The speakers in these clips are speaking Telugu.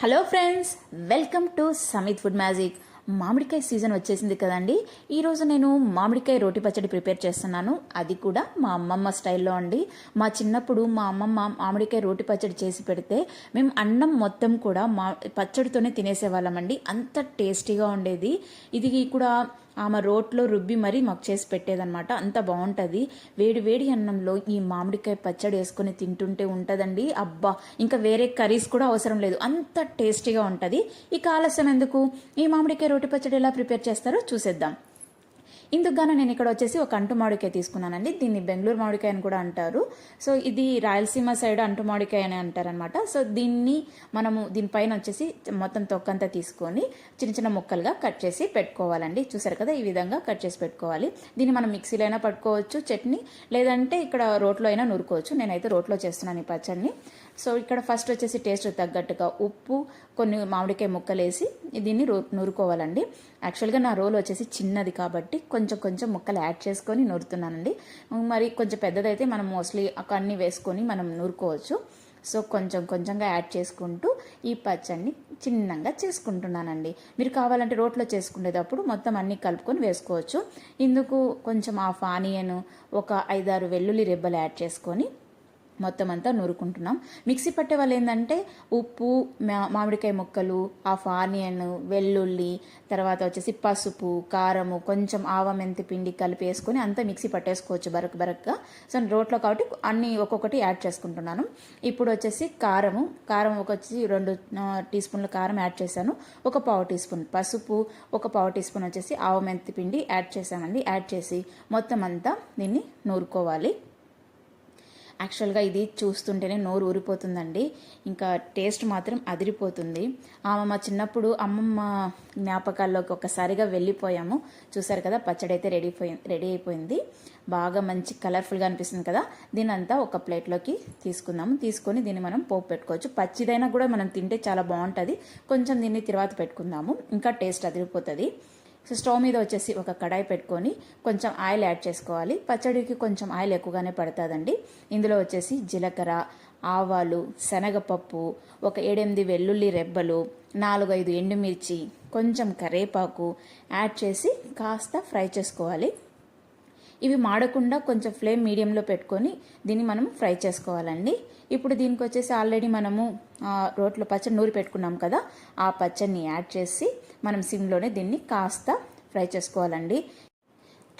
Hello friends welcome to Samit food magic మామిడికాయ సీజన్ వచ్చేసింది కదండి. ఈరోజు నేను మామిడికాయ రోటి పచ్చడి ప్రిపేర్ చేస్తున్నాను. అది కూడా మా అమ్మమ్మ స్టైల్లో అండి. మా చిన్నప్పుడు మా అమ్మమ్మ మామిడికాయ రోటి పచ్చడి చేసి పెడితే మేము అన్నం మొత్తం కూడా మా పచ్చడితోనే తినేసేవాళ్ళమండి. అంత టేస్టీగా ఉండేది. ఇది కూడా ఆమె రోట్లో రుబ్బి మరీ మాకు చేసి పెట్టేదనమాట అంత బాగుంటుంది వేడి వేడి అన్నంలో ఈ మామిడికాయ పచ్చడి వేసుకొని తింటుంటే ఉంటుందండి. అబ్బా ఇంకా వేరే కర్రీస్ కూడా అవసరం లేదు. అంత టేస్టీగా ఉంటుంది. ఇక ఆలస్యం ఎందుకు? ఈ మామిడికాయ రోటి పచ్చడి ఎలా ప్రిపేర్ చేస్తారో చూసేద్దాం. ఇందుకుగాను నేను ఇక్కడ వచ్చేసి ఒక అంటు మామిడికాయ తీసుకున్నానండి. దీన్ని బెంగళూరు మామిడికాయ అని కూడా అంటారు. సో ఇది రాయలసీమ సైడ్ అంటు మామిడికాయ అని అంటారనమాట సో దీన్ని మనము దీనిపైన వచ్చేసి మొత్తం తొక్కంతా తీసుకొని చిన్న చిన్న ముక్కలుగా కట్ చేసి పెట్టుకోవాలండి. చూసారు కదా ఈ విధంగా కట్ చేసి పెట్టుకోవాలి. దీన్ని మనం మిక్సీలో అయినా పట్టుకోవచ్చు చట్నీ లేదంటే ఇక్కడ రోట్లో అయినా నూరుకోవచ్చు. నేనైతే రోట్లో చేస్తున్నాను ఈ పచ్చడిని. సో ఇక్కడ ఫస్ట్ వచ్చేసి టేస్ట్ తగ్గట్టుగా ఉప్పు కొన్ని మామిడికాయ ముక్కలు వేసి దీన్ని రో నూరుకోవాలండి. యాక్చువల్గా నా రోల్ వచ్చేసి చిన్నది కాబట్టి కొంచెం కొంచెం ముక్కలు యాడ్ చేసుకొని నూరుతున్నానండి. మరి కొంచెం పెద్దదైతే మనం మోస్ట్లీ అన్ని వేసుకొని మనం నూరుకోవచ్చు. సో కొంచెం కొంచెంగా యాడ్ చేసుకుంటూ ఈ పచ్చడిని చిన్నగా చేసుకుంటున్నానండి. మీరు కావాలంటే రోట్లో చేసుకునేటప్పుడు మొత్తం అన్నీ కలుపుకొని వేసుకోవచ్చు. ఇందుకు కొంచెం ఆఫ్ ఆనియన్ ఒక ఐదారు వెల్లుల్లి రెబ్బలు యాడ్ చేసుకొని మొత్తం అంతా నూరుకుంటున్నాం. మిక్సీ పట్టే వాళ్ళు ఏంటంటే ఉప్పు మామిడికాయ ముక్కలు హాఫ్ ఆనియన్ వెల్లుల్లి తర్వాత వచ్చేసి పసుపు కారము కొంచెం ఆవ మెంతి పిండి కలిపి వేసుకొని అంతా మిక్సీ పట్టేసుకోవచ్చు బరక్ బరక్గా. సో రోట్లో కాబట్టి అన్ని ఒక్కొక్కటి యాడ్ చేసుకుంటున్నాను. ఇప్పుడు వచ్చేసి కారము. కారం ఒక వచ్చి రెండు టీ స్పూన్ల కారం యాడ్ చేశాను. ఒక పావు టీ స్పూన్ పసుపు ఒక పావు టీ స్పూన్ వచ్చేసి ఆవ మెంతి పిండి యాడ్ చేశానండి. యాడ్ చేసి మొత్తం అంతా దీన్ని నూరుకోవాలి. యాక్చువల్గా ఇది చూస్తుంటేనే నోరు ఊరిపోతుందండి. ఇంకా టేస్ట్ మాత్రం అదిరిపోతుంది. ఆమె మా చిన్నప్పుడు అమ్మమ్మ జ్ఞాపకాల్లోకి ఒకసారిగా వెళ్ళిపోయాము. చూసారు కదా పచ్చడి అయితే రెడీ రెడీ అయిపోయింది. బాగా మంచి కలర్ఫుల్గా అనిపిస్తుంది కదా. దీని అంతా ఒక ప్లేట్లోకి తీసుకుందాము. తీసుకొని దీన్ని మనం పోపు పెట్టుకోవచ్చు. పచ్చిదైనా కూడా మనం తింటే చాలా బాగుంటుంది. కొంచెం దీన్ని తర్వాత పెట్టుకుందాము. ఇంకా టేస్ట్ అదిరిపోతుంది. సో స్టవ్ మీద వచ్చేసి ఒక కడాయి పెట్టుకొని కొంచెం ఆయిల్ యాడ్ చేసుకోవాలి. పచ్చడికి కొంచెం ఆయిల్ ఎక్కువగానే పడుతుందండి. ఇందులో వచ్చేసి జీలకర్ర ఆవాలు శనగపప్పు ఒక ఏడెనిమిది వెల్లుల్లి రెబ్బలు నాలుగైదు ఎండుమిర్చి కొంచెం కరేపాకు యాడ్ చేసి కాస్త ఫ్రై చేసుకోవాలి. ఇవి మాడకుండా కొంచెం ఫ్లేమ్ మీడియంలో పెట్టుకొని దీన్ని మనం ఫ్రై చేసుకోవాలండి. ఇప్పుడు దీనికి వచ్చేసి ఆల్రెడీ మనము రోట్లో పచ్చడి నూరి పెట్టుకున్నాం కదా ఆ పచ్చడిని యాడ్ చేసి మనం సిమ్లోనే దీన్ని కాస్త ఫ్రై చేసుకోవాలండి.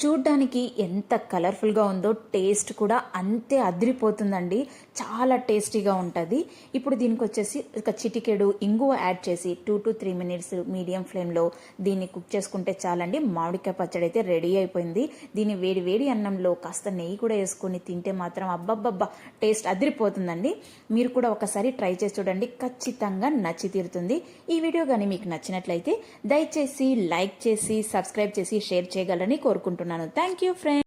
చూడ్డానికి ఎంత కలర్ఫుల్గా ఉందో టేస్ట్ కూడా అంతే అదిరిపోతుందండి. చాలా టేస్టీగా ఉంటుంది. ఇప్పుడు దీనికి వచ్చేసి ఒక చిటికెడు ఇంగువ యాడ్ చేసి two to three minutes medium ఫ్లేమ్లో దీన్ని కుక్ చేసుకుంటే చాలండి. మామిడికాయ పచ్చడి అయితే రెడీ అయిపోయింది. దీన్ని వేడి వేడి అన్నంలో కాస్త నెయ్యి కూడా వేసుకొని తింటే మాత్రం అబ్బబ్బబ్బా టేస్ట్ అదిరిపోతుందండి. మీరు కూడా ఒకసారి ట్రై చేసి చూడండి. ఖచ్చితంగా నచ్చి తీరుతుంది. ఈ వీడియో కానీ మీకు నచ్చినట్లయితే దయచేసి లైక్ చేసి సబ్స్క్రైబ్ చేసి షేర్ చేయగలని కోరుకుంటున్నాను. ನಾನು ಥ್ಯಾಂಕ್ ಯು ಫ್ರೆಂಡ್